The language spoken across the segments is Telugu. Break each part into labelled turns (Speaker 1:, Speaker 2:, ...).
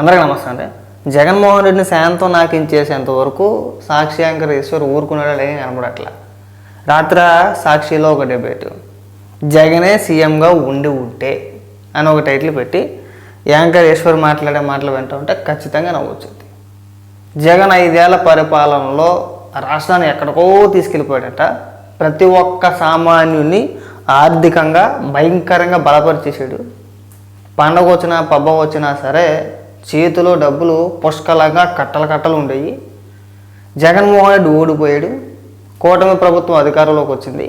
Speaker 1: అందరికీ నమస్తే అండి. జగన్మోహన్ రెడ్డిని శాంతం నాకించేసేంత వరకు సాక్షి యాంకర్ ఈశ్వర్ ఊరుకున్నాడు ఏం కనబడట్లా రాత్ర సాక్షిలో ఒక డిబేట్. జగనే సీఎంగా ఉండి ఉంటే అని ఒక టైటిల్ పెట్టి యాంకర్ ఈశ్వర్ మాట్లాడే మాటలు వింటూ ఉంటే ఖచ్చితంగా నవ్వొచ్చింది. జగన్ ఐదేళ్ళ పరిపాలనలో రాష్ట్రాన్ని ఎక్కడికో తీసుకెళ్ళిపోయాడట. ప్రతి ఒక్క సామాన్యుని ఆర్థికంగా భయంకరంగా బలపరిచేసాడు పండగ వచ్చినా పబ్బం వచ్చినా సరే చేతిలో డబ్బులు పుష్కలంగా కట్టలు కట్టలు ఉండేవి. జగన్మోహన్ రెడ్డి ఓడిపోయాడు. కూటమి ప్రభుత్వం అధికారంలోకి వచ్చింది.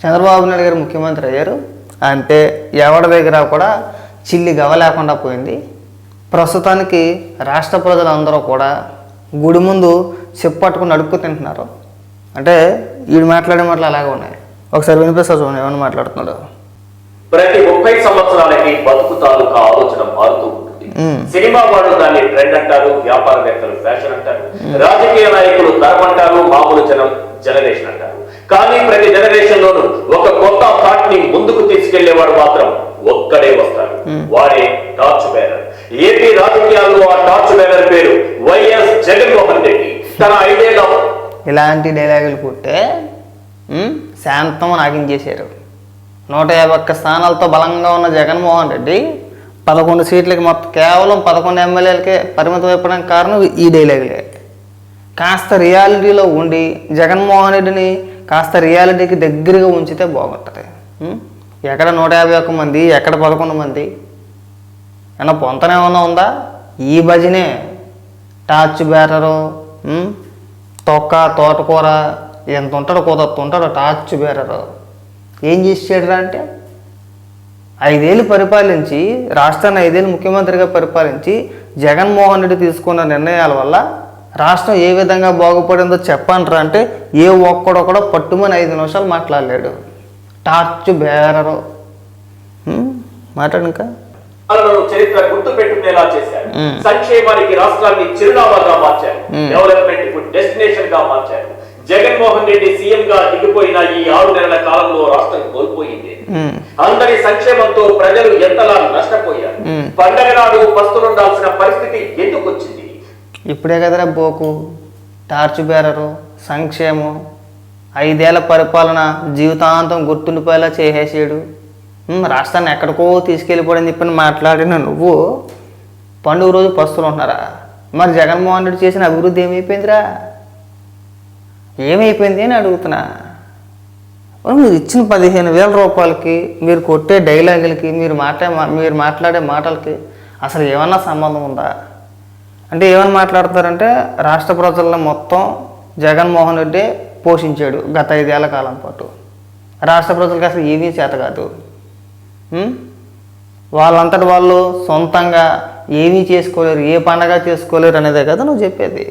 Speaker 1: చంద్రబాబు నాయుడు గారు ముఖ్యమంత్రి అయ్యారు. అంతే ఎవరి దగ్గర కూడా చిల్లి గవ లేకుండా పోయింది. ప్రస్తుతానికి రాష్ట్ర ప్రజలందరూ కూడా గుడి ముందు చెప్పట్టుకుని అడుక్కు తింటున్నారు. అంటే వీడు మాట్లాడే మాటలు అలాగే ఉన్నాయి. ఒకసారి వినిపిస్తా చూడండి ఏమని మాట్లాడుతున్నాడు.
Speaker 2: ప్రతి ముప్పై సంవత్సరాలకి బతుకు తాలూకా ఆలోచన మారుతూ సినిమా వాళ్ళు దాన్ని ట్రెండ్ అంటారు వ్యాపారవేత్తలు ఫ్యాషన్ అంటారు. రాజకీయ నాయకులు తరం అంటారు మామూలు జనం జనరేషన్ అంటారు. కానీ ప్రతి జనరేషన్ లోను ఒక కొత్త థాట్ని ముందుకు తీసుకెళ్ళేవాడు మాత్రం ఒక్కడే వస్తాడు. వాడే టార్చ్ బేరర్ ఏపీ రాజకీయాల్లో ఆ టార్చ్ బేరర్ పేరు వైఎస్ జగన్మోహన్ రెడ్డి. తన ఐదేళ్ళ
Speaker 1: ఇలాంటి డైలాగులు ఉమ్, శాంతం నాగించేశారు నూట యాభై ఒక్క స్థానాలతో బలంగా ఉన్న జగన్మోహన్ రెడ్డి పదకొండు సీట్లకి మొత్తం కేవలం పదకొండు ఎమ్మెల్యేలకే పరిమితం అయిపోవడానికి కారణం ఈ డైలాగులే. కాస్త రియాలిటీలో ఉండి జగన్మోహన్ రెడ్డిని కాస్త రియాలిటీకి దగ్గరగా ఉంచితే బాగుంటుంది. ఎక్కడ నూట యాభై ఒక్క మంది ఎక్కడ పదకొండు మంది? ఏమన్నా పొంతన ఏమన్నా ఉందా? ఈ భజనే. టార్చ్ బ్యాటరు తొక్క తోటకూర ఎంత ఉంటాడో కుదరతుంటాడో టార్చ్ బేరరు ఏం చేసి చేయడరా అంటే? ఐదేళ్ళు పరిపాలించి రాష్ట్రాన్ని ఐదేళ్ళు ముఖ్యమంత్రిగా పరిపాలించి జగన్మోహన్ రెడ్డి తీసుకున్న నిర్ణయాల వల్ల రాష్ట్రం ఏ విధంగా బాగుపడిందో చెప్పంటారా అంటే ఏ ఒక్కడొక్కడో పట్టుమని ఐదు నిమిషాలు మాట్లాడలేడు. Torch bearer. మాట్లాడు ఇంకా.
Speaker 2: చరిత్ర గుర్తు పెట్టుకునేలా చేశారు. సంక్షేమానికి రాష్ట్రాన్ని చిరునామాగా మార్చారు. డెవలప్మెంట్ డెస్టినేషన్గా మార్చారు జగన్మోహన్ రెడ్డి సీఎం గా దిగిపోయిన ఈ ఆరు నెలల కాలంలో రాష్ట్రం కోల్పోయింది. అందరి సంక్షేమంతో ప్రజలు ఎంతలా నష్టపోయారు. పండగ నాడు పస్తులుండాల్సిన పరిస్థితి ఎందుకు వచ్చింది
Speaker 1: ఇప్పుడే కదరా బోకు. టార్చ్ బేరరు సంక్షేమం ఐదేళ్ళ పరిపాలన జీవితాంతం గుర్తుండిపోయేలా చేసేసాడు. రాష్ట్రాన్ని ఎక్కడికో తీసుకెళ్ళిపోవడం చెప్పని మాట్లాడిన నువ్వు పండుగ రోజు పస్తులు ఉంటున్నారా? మరి జగన్మోహన్ రెడ్డి చేసిన అభివృద్ధి ఏమైపోయిందిరా? ఏమైపోయింది అని అడుగుతున్నా. మీరు ఇచ్చిన పదిహేను వేల రూపాయలకి మీరు కొట్టే డైలాగులకి మీరు మాట్లా మీరు మాట్లాడే మాటలకి అసలు ఏమన్నా సంబంధం ఉందా? అంటే ఏమని మాట్లాడతారంటే రాష్ట్ర ప్రజలను మొత్తం జగన్మోహన్ రెడ్డి పోషించాడు గత ఐదేళ్ళ కాలం పాటు. రాష్ట్ర ప్రజలకు అసలు ఏమీ చేత కాదు. వాళ్ళంతటి వాళ్ళు సొంతంగా ఏమీ చేసుకోలేరు ఏ పండగ చేసుకోలేరు అనేదే కదా నువ్వు చెప్పేది.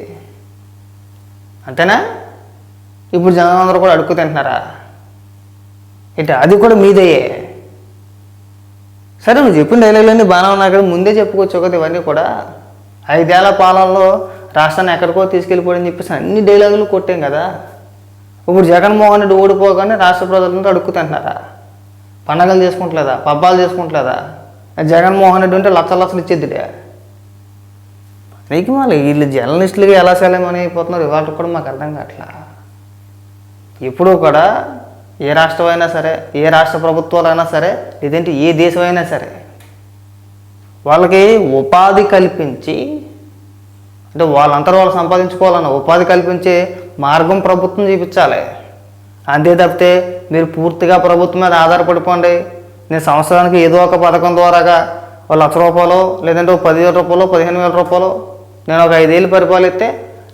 Speaker 1: అంతేనా? ఇప్పుడు జనాలందరూ కూడా అడుక్కు తింటున్నారా? ఇట అది కూడా మీదయ్యే సరే నువ్వు చెప్పిన డైలాగులన్నీ బాగానే ఉన్నా కదా ముందే చెప్పుకోవచ్చు కదా ఇవన్నీ కూడా. ఐదేళ్ళ పాలనలో రాష్ట్రాన్ని ఎక్కడికో తీసుకెళ్ళిపోవడం చెప్పేసి అన్ని డైలాగులు కొట్టాం కదా. ఇప్పుడు జగన్మోహన్ రెడ్డి ఓడిపోగానే రాష్ట్ర ప్రజలంతా అడుక్కుతింటున్నారా పండగలు చేసుకుంటలేదా? పబ్బాలు చేసుకుంటలేదా? జగన్మోహన్ రెడ్డి ఉంటే లక్ష లక్షలు ఇచ్చేద్దిడే నీకు మళ్ళీ వీళ్ళు జర్నలిస్టులుగా ఎలా సెలమని అయిపోతున్నారు? ఇవాళ కూడా మాకు అర్థం కావట్లా. ఎప్పుడూ కూడా ఏ రాష్ట్రమైనా సరే ఏ రాష్ట్ర ప్రభుత్వాలైనా సరే లేదంటే ఏ దేశమైనా సరే వాళ్ళకి ఉపాధి కల్పించి అంటే వాళ్ళంతా వాళ్ళు సంపాదించుకోవాలన్న ఉపాధి కల్పించే మార్గం ప్రభుత్వం చూపించాలి. అంతే తప్పితే మీరు పూర్తిగా ప్రభుత్వం మీద ఆధారపడిపోండి. నేను సంవత్సరానికి ఏదో ఒక పథకం ద్వారాగా ఒక లక్ష రూపాయలు లేదంటే ఒక పదివేల రూపాయలు పదిహేను వేల రూపాయలు నేను ఒక ఐదేళ్ళు పరిపాలిస్తే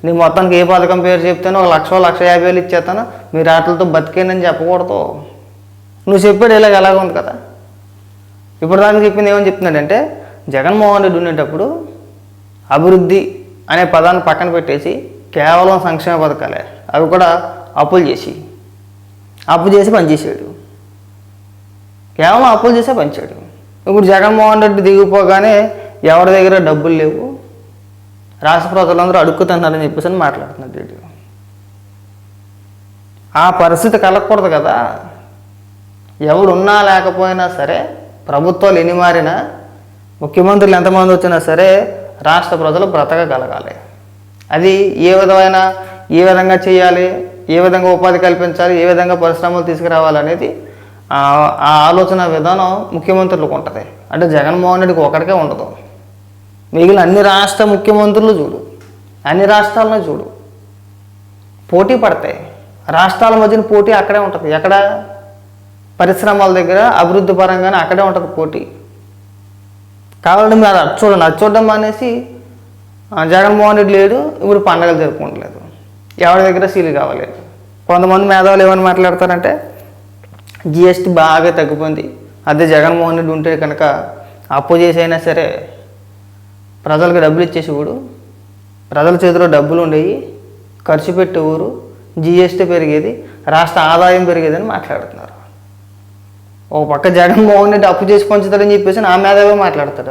Speaker 1: నీ మొత్తానికి ఏ పథకం పేరు చెప్తాను ఒక లక్ష లక్ష యాభై వేలు ఇచ్చేస్తాను. మీరు ఆటలతో బతికేనని చెప్పకూడదు. నువ్వు చెప్పాడు ఇలాగ ఎలాగ ఉంది కదా. ఇప్పుడు దానికి చెప్పింది ఏమని చెప్తున్నాడంటే జగన్మోహన్ రెడ్డి ఉండేటప్పుడు అభివృద్ధి అనే పదాన్ని పక్కన పెట్టేసి కేవలం సంక్షేమ పథకాలే అవి కూడా అప్పులు చేసి అప్పు చేసి పనిచేసాడు కేవలం అప్పులు చేసే పంచాడు ఇప్పుడు జగన్మోహన్ రెడ్డి దిగిపోగానే ఎవరి దగ్గర డబ్బులు లేవు? రాష్ట్ర ప్రజలందరూ అడుక్కుతున్నారని చెప్పేసి అని మాట్లాడుతున్నారు వీడు ఆ పరిస్థితి కలగకూడదు కదా. ఎవడున్నా లేకపోయినా సరే ప్రభుత్వాలు ఎన్ని మారినా ముఖ్యమంత్రులు ఎంతమంది వచ్చినా సరే రాష్ట్ర ప్రజలు బ్రతకగలగాలి. అది ఏ విధమైన ఏ విధంగా చేయాలి ఏ విధంగా ఉపాధి కల్పించాలి ఏ విధంగా పరిశ్రమలు తీసుకురావాలనేది ఆ ఆలోచన విధానం ముఖ్యమంత్రులకు ఉంటుంది. అంటే జగన్మోహన్ రెడ్డికి ఒకరికే ఉండదు. మిగిలిన అన్ని రాష్ట్ర ముఖ్యమంత్రులు చూడు. అన్ని రాష్ట్రాలను చూడు. పోటీ పడతాయి. రాష్ట్రాల మధ్యన పోటీ అక్కడే ఉంటుంది. ఎక్కడ? పరిశ్రమల దగ్గర అభివృద్ధి పరంగానే అక్కడే ఉంటుంది పోటీ. కావాలంటే మీరు అది చూడండి అది చూడడం మానేసి జగన్మోహన్ రెడ్డి లేడు ఇప్పుడు పండగలు జరుపుకోవట్లేదు ఎవరి దగ్గర సీలు కావలేదు. కొంతమంది మేధావులు ఏమని మాట్లాడతారంటే జిఎస్టీ బాగా తగ్గిపోయింది. అదే జగన్మోహన్ రెడ్డి ఉంటే కనుక అప్పు చేసి అయినా సరే ప్రజలకు డబ్బులు ఇచ్చేసేవాడు. ప్రజల చేతిలో డబ్బులు ఉండేవి. ఖర్చు పెట్టే ఊరు జిఎస్టీ పెరిగేది. రాష్ట్ర ఆదాయం పెరిగేదని మాట్లాడుతున్నారు. ఓ పక్క జగన్మోహన్ రెడ్డి అప్పు చేసి పంచుతాడని చెప్పేసి నా మేధావే మాట్లాడతాడు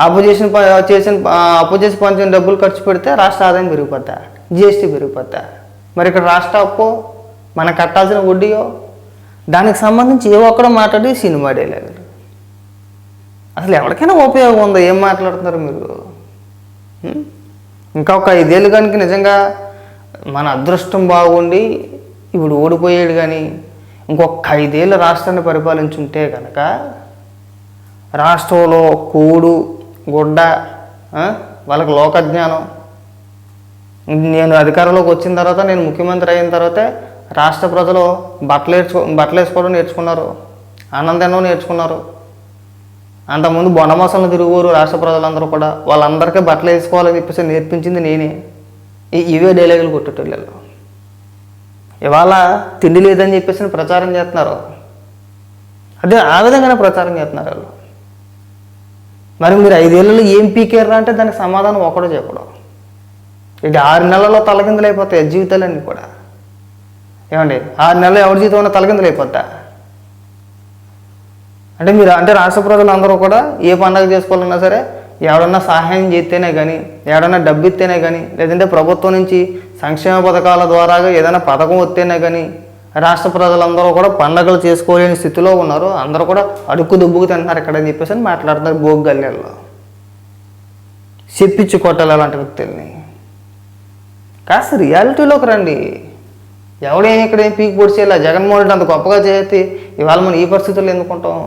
Speaker 1: అప్పు చేసిన ప- చేసిన అప్పు చేసి పంచిన డబ్బులు ఖర్చు పెడితే రాష్ట్ర ఆదాయం పెరిగిపోతా జిఎస్టీ పెరిగిపోద్దా? మరి ఇక్కడ రాష్ట్ర అప్పు మనం కట్టాల్సిన వడ్డీయో? దానికి సంబంధించి ఏ ఒక్కడో మాట్లాడి సినిమా డైలాగులు. అసలు ఎవరికైనా ఉపయోగం ఉందో? ఏం మాట్లాడుతున్నారు మీరు? ఇంకా ఒక ఐదేళ్ళు కనుక నిజంగా మన అదృష్టం బాగుండి ఇప్పుడు ఓడిపోయాడు కానీ ఇంకొక ఐదేళ్ళు రాష్ట్రాన్ని పరిపాలించుంటే కనుక రాష్ట్రంలో కూడు గుడ్డ వాళ్ళకి లోకజ్ఞానం. నేను అధికారంలోకి వచ్చిన తర్వాత నేను ముఖ్యమంత్రి అయిన తర్వాతే రాష్ట్ర ప్రజలు బట్టలు వేసుకో బట్టలు వేసుకోవడం నేర్చుకున్నారు ఆనందంలో నేర్చుకున్నారు. అంతకుముందు బొనమాసంలో తిరుగురు రాష్ట్ర ప్రజలందరూ కూడా వాళ్ళందరికీ బట్టలు వేసుకోవాలని చెప్పేసి నేర్పించింది నేనే. ఈ- ఇవే డైలాగులు కొట్టేటోళ్ళు ఇవాళ తిండి లేదని చెప్పేసి ప్రచారం చేస్తున్నారు. అదే ఆ విధంగానే ప్రచారం చేస్తున్నారు వాళ్ళు. మరి మీరు ఐదేళ్ళలో ఏం పీకేర్రా అంటే దానికి సమాధానం ఒకడో చెప్పడం. ఇక ఆరు నెలల్లో తలకిందులు అయిపోతాయి జీవితాలన్నీ కూడా. ఏమండి? ఆరు నెలలు ఎవరి జీవితం ఉన్నా తలకిందులు అయిపోతా అంటే మీరు అంటే రాష్ట్ర ప్రజలు అందరూ కూడా ఏ పండగ చేసుకోవాలన్నా సరే ఎవడన్నా సహాయం చేస్తేనే కానీ ఎవడన్నా డబ్బు ఇస్తేనే కానీ లేదంటే ప్రభుత్వం నుంచి సంక్షేమ పథకాల ద్వారా ఏదైనా పథకం వస్తేనే కానీ రాష్ట్ర ప్రజలందరూ కూడా పండగలు చేసుకోలేని స్థితిలో ఉన్నారు. అందరూ కూడా అడుక్కు దుబ్బుకు తింటున్నారు ఇక్కడ అని చెప్పేసి అని మాట్లాడుతున్నారు భోగి గల్లీల్లో చెప్పించి కొట్టాలి అలాంటి వ్యక్తుల్ని. కాస్త రియాలిటీలోకి రండి. ఎవడేం ఇక్కడ ఏం పీక్ పొడిచేలా జగన్మోహన్ రెడ్డి అంత గొప్పగా చేసి ఇవాళ మనం ఈ పరిస్థితుల్లో ఎందుకుంటాం?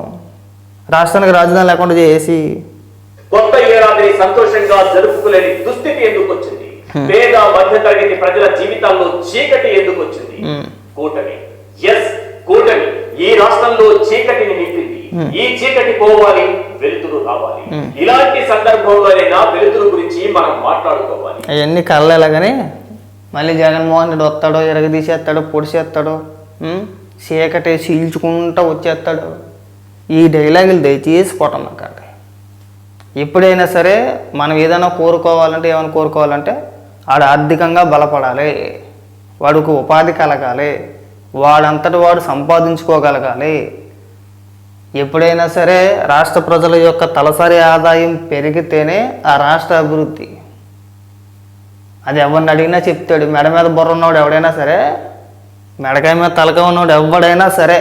Speaker 1: రాష్ట్రానికి రాజధాని లేకుండా చేసి
Speaker 2: కొత్త ఏడాదిని సంతోషంగా జరుపుకోలేని దుస్థితి ఎందుకు వచ్చింది? పేద మధ్య తరగతి ప్రజల జీవితాల్లో చీకటి ఎందుకు వచ్చింది. కూటమి. ఎస్ కూటమి. ఈ రాష్ట్రంలో చీకటిని నింపింది. ఈ చీకటి పోవాలి వెలుతురు రావాలి. ఇలాంటి సందర్భంలోనైనా వెలుతురు గురించి మనం మాట్లాడుకోవాలి.
Speaker 1: అవన్నీ కళ్ళలాగానే మళ్ళీ జగన్మోహన్ రెడ్డి వస్తాడో ఎరగదీసేస్తాడో పొడిచేస్తాడో ఉమ్, చీకటి చీల్చుకుంటూ వచ్చేస్తాడు. ఈ డైలాగులు దయచేసి కొట్టమాకండి. ఎప్పుడైనా సరే మనం ఏదైనా కోరుకోవాలంటే ఏమైనా కోరుకోవాలంటే వాడు ఆర్థికంగా బలపడాలి. వాడికి ఉపాధి కలగాలి. వాడంతటి వాడు సంపాదించుకోగలగాలి. ఎప్పుడైనా సరే రాష్ట్ర ప్రజల యొక్క తలసరి ఆదాయం పెరిగితేనే ఆ రాష్ట్ర అభివృద్ధి. అది ఎవరిని అడిగినా చెప్తాడు. మెడ మీద బుర్ర ఉన్నవాడు ఎవడైనా సరే మెడకాయ మీద తలకాయ ఉన్నవాడు ఎవడైనా సరే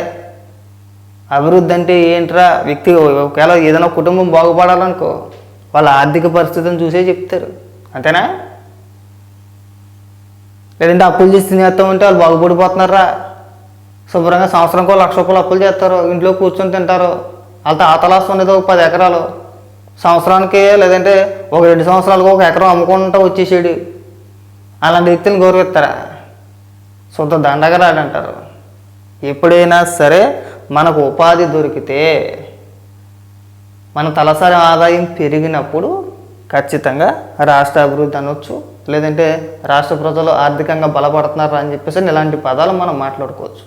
Speaker 1: అభివృద్ధి అంటే ఏంట్రా? వ్యక్తి ఒకవేళ ఏదైనా కుటుంబం బాగుపడాలనుకో వాళ్ళ ఆర్థిక పరిస్థితిని చూసే చెప్తారు. అంతేనా? లేదంటే అప్పులు చేసి తినేస్తామంటే వాళ్ళు బాగుపడిపోతున్నారా? శుభ్రంగా సంవత్సరంకో లక్ష రూపాయలు అప్పులు చేస్తారు. ఇంట్లో కూర్చొని తింటారు. వాళ్ళతో ఆతలాస్తం ఉండేది ఒక పది ఎకరాలు. సంవత్సరానికి లేదంటే ఒక రెండు సంవత్సరాలకు ఒక ఎకరం అమ్ముకుంటా వచ్చేసాడు. అలాంటి వ్యక్తిని గౌరవిస్తారా? సొంత దండగరాడు అంటారు. ఎప్పుడైనా సరే మనకు ఉపాధి దొరికితే మన తలసరి ఆదాయం పెరిగినప్పుడు ఖచ్చితంగా రాష్ట్ర అభివృద్ధి అనొచ్చు లేదంటే రాష్ట్ర ప్రజలు ఆర్థికంగా బలపడుతున్నారు అని చెప్పేసి ఇలాంటి పదాలు మనం మాట్లాడుకోవచ్చు.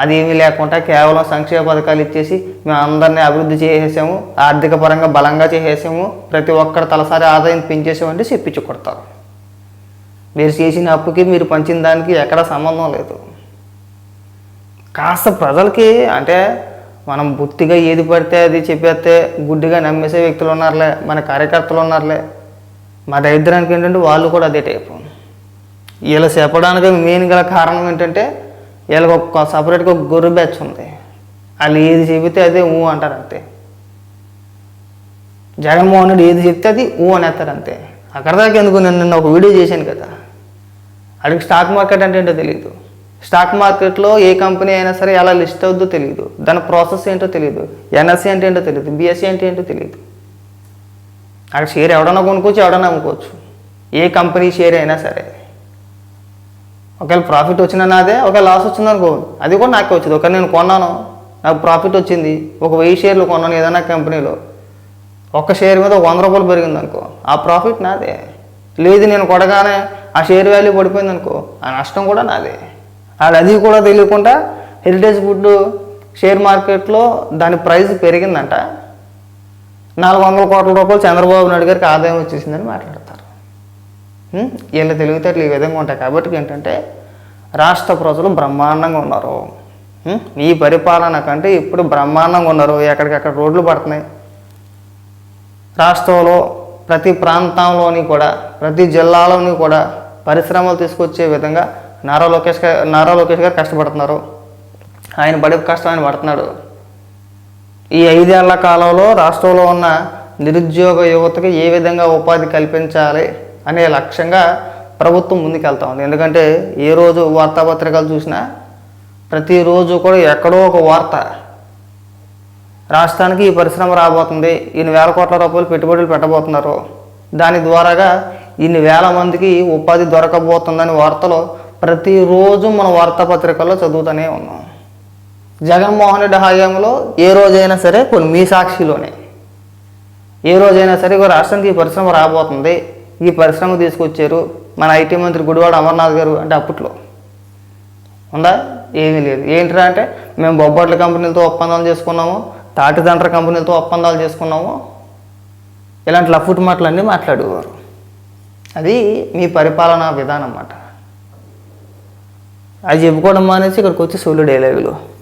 Speaker 1: అది ఏమీ లేకుండా కేవలం సంక్షేమ పథకాలు ఇచ్చేసి మేము అందరినీ అభివృద్ధి చేసేసాము ఆర్థిక పరంగా బలంగా చేసేసాము ప్రతి ఒక్కరు తలసరి ఆదాయం పెంచేసామంటే చెప్పించి కొడతారు. మీరు చేసిన అప్పుకి మీరు పంచిన దానికి ఎక్కడ సంబంధం లేదు. కాస్త ప్రజలకి అంటే మనం బుత్తిగా ఏది పడితే అది చెప్పేస్తే గుడ్డిగా నమ్మేసే వ్యక్తులు ఉన్నారులే మన కార్యకర్తలు ఉన్నారులే. మా దరిద్రానికి ఏంటంటే వాళ్ళు కూడా అదే టైపు వీళ్ళు చెప్పడానికి మెయిన్ గల కారణం ఏంటంటే వీళ్ళకి ఒక సపరేట్గా ఒక గొర్రె బ్యాచ్ ఉంది. వాళ్ళు ఏది చెబితే అదే ఊ అంటారు అంతే. జగన్మోహన్ రెడ్డి ఏది చెప్తే అది ఊ అనేస్తారు అంతే. అక్కడ దాకా ఎందుకు నేను నిన్న ఒక వీడియో చేశాను కదా. అడిగి స్టాక్ మార్కెట్ అంటే ఏంటో తెలియదు స్టాక్ మార్కెట్లో ఏ కంపెనీ అయినా సరే ఎలా లిస్ట్ అవుద్దో తెలియదు దాని ప్రాసెస్ ఏంటో తెలియదు ఎన్ఎస్సి అంటే ఏంటో తెలియదు బిఎస్సి అంటే ఏంటో తెలియదు అక్కడ షేర్ ఎవడన్నా కొనుక్కోవచ్చు ఎవడన్నా అమ్ముకోవచ్చు. ఏ కంపెనీ షేర్ అయినా సరే. ఒకవేళ ప్రాఫిట్ వచ్చినా నాదే ఒకవేళ లాస్ వచ్చింది అనుకో అది కూడా నాకే వచ్చింది. ఒకవేళ నేను కొన్నాను నాకు ప్రాఫిట్ వచ్చింది ఒక వెయ్యి షేర్లు కొన్నాను ఏదైనా కంపెనీలో ఒక షేర్ మీద వంద రూపాయలు పెరిగింది అనుకో ఆ ప్రాఫిట్ నాదే. లేదు నేను కొడగానే ఆ షేర్ వాల్యూ పడిపోయింది అనుకో ఆ నష్టం కూడా నాదే. అది అది కూడా తెలియకుండా హెరిటేజ్ ఫుడ్ షేర్ మార్కెట్లో దాని ప్రైస్ పెరిగిందంట. నాలుగు వందల కోట్ల రూపాయలు చంద్రబాబు నాయుడు గారికి ఆదాయం వచ్చేసిందని మాట్లాడతారు. వీళ్ళ తెలివితేటలు ఈ విధంగా ఉంటాయి. కాబట్టి ఏంటంటే రాష్ట్ర ప్రజలు బ్రహ్మాండంగా ఉన్నారు. ఈ మీ పరిపాలన కంటే ఇప్పుడు బ్రహ్మాండంగా ఉన్నారు. ఎక్కడికక్కడ రోడ్లు పడుతున్నాయి. రాష్ట్రంలో ప్రతి ప్రాంతంలోని కూడా ప్రతి జిల్లాలోని కూడా పరిశ్రమలు తీసుకొచ్చే విధంగా నారా లోకేష్ గారు నారా లోకేష్ గారు కష్టపడుతున్నారు. ఆయన పడే కష్టం ఆయన పడుతున్నాడు. ఈ ఐదేళ్ళ కాలంలో రాష్ట్రంలో ఉన్న నిరుద్యోగ యువతకి ఏ విధంగా ఉపాధి కల్పించాలి అనే లక్ష్యంగా ప్రభుత్వం ముందుకెళ్తా ఉంది. ఎందుకంటే ఏ రోజు వార్తాపత్రికలు చూసినా ప్రతిరోజు కూడా ఎక్కడో ఒక వార్త. రాష్ట్రానికి ఈ పరిశ్రమ రాబోతుంది ఇన్ని వేల కోట్ల రూపాయలు పెట్టుబడులు పెట్టబోతున్నారు. దాని ద్వారాగా ఇన్ని వేల మందికి ఉపాధి దొరకబోతుందని వార్తలు ప్రతిరోజు మన వార్తాపత్రికల్లో చదువుతూనే ఉన్నాం. జగన్మోహన్ రెడ్డి హయాంలో ఏ రోజైనా సరే కొన్ని మీ సాక్షిలోనే. ఏ రోజైనా సరే ఇక రాష్ట్రానికి ఈ పరిశ్రమ రాబోతుంది. ఈ పరిశ్రమ తీసుకొచ్చారు మన ఐటీ మంత్రి గుడివాడ అమర్నాథ్ గారు అంటే అప్పట్లో. ఉందా? ఏమీ లేదు. ఏంట్రా అంటే మేము బొబ్బట్ల కంపెనీలతో ఒప్పందాలు చేసుకున్నాము తాటిదండ్ర కంపెనీలతో ఒప్పందాలు చేసుకున్నాము. ఇలాంటి లఫుట్ మాటలన్నీ మాట్లాడేవారు. అది మీ పరిపాలనా విధానం అన్నమాట. అది చెప్పుకోవడం మానేసి ఇక్కడికి వచ్చి సోలో డైలాగులు